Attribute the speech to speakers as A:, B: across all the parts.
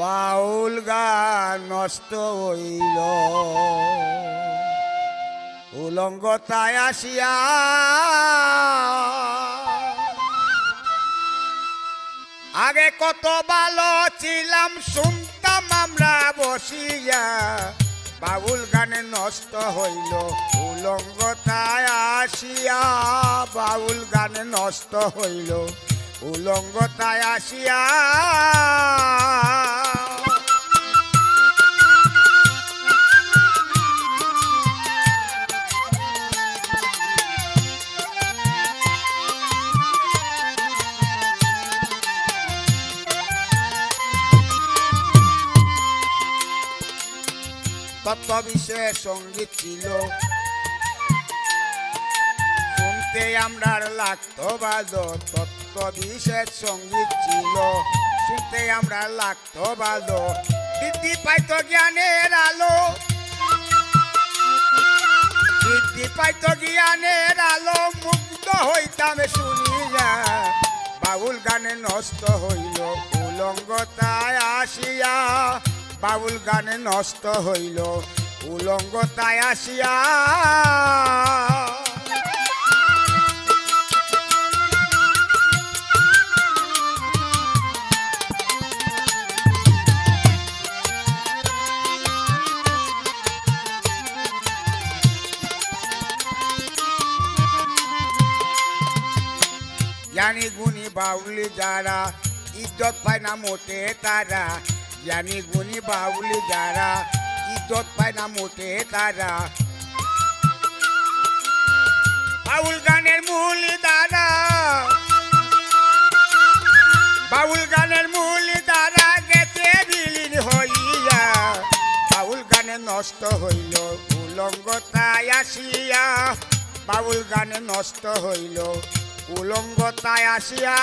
A: বাউল গান নষ্ট হইল। উলঙ্গতায় আসিয়া আগে কত ভালো ছিলাম, শুনতাম আমরা বসিয়া। বাউল গানে নষ্ট হইল উলঙ্গতায় আসিয়া। বাউল গানে নষ্ট হইল উলঙ্গতায় আসিয়া। তত্ত্ব বিষয়ে সংগীত ছিল। শুনতে আমরা লাগতো বাজো তত্ত্ব বিশেষ সংগীত ছিল। শুনতে আমরা লাগতো বাজো বৃদ্ধি পাইতো জ্ঞানের আলো। বৃদ্ধি পাইতো জ্ঞানের আলো, মুগ্ধ হইতাম শুনিয়া। বাউল গানে নষ্ট হইল উলঙ্গতায় আসিয়া। বাউল গানে নষ্ট হইল উলঙ্গতায় আসিয়া। জানি গুণী বাউলি যারা, ইজ্জত পায় না মোটে তারা। জ্ঞানী গুণী বাউলি যারা, ইজ্জত পায় না মোটে তারা। বাউল গানের মূল দ্বারা বাউল গানের মূল দ্বারা গেছে বিলীন হইয়া। বাউল গানে নষ্ট হইল উলঙ্গতায় আসিয়া। বাউল গানে নষ্ট হইল উলঙ্গতায় আসিয়া।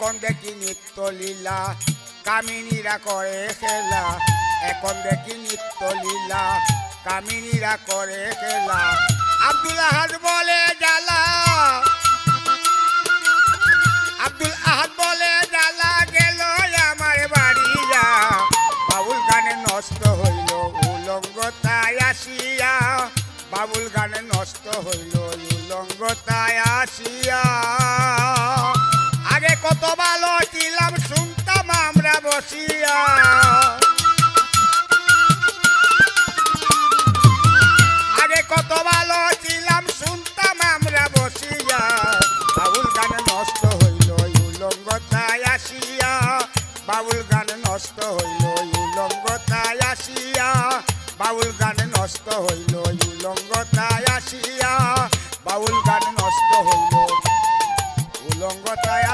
A: এখন দেখি নিত্য লীলা। কামিনীরা করে খেলা। এখন দেখি নিত্য লীলা। কামিনীরা করে খেলা। আব্দুল আহাদ বলে জ্বালা। আব্দুল আহাদ বলে জ্বালা, গেল আমার বাড়ি যা বাবুল গানে নষ্ট হইল, উলঙ্গতায় আসিয়া। বাবুল গানে নষ্ট হইল, উলঙ্গতায় আসিয়া। আগে কত ভালো ছিলাম, শুনতাম আমরা বসিয়া। আগে কত ভালো ছিলাম, শুনতাম আমরা বসিয়া। বাউল গান নষ্ট হইল, উলঙ্গতায় আসিয়া। বাউল গান নষ্ট হইল, উলঙ্গতায় আসিয়া। বাউল গান নষ্ট হইল, উলঙ্গতায় আসিয়া। বাউল গান নষ্ট হইল, উলঙ্গতায়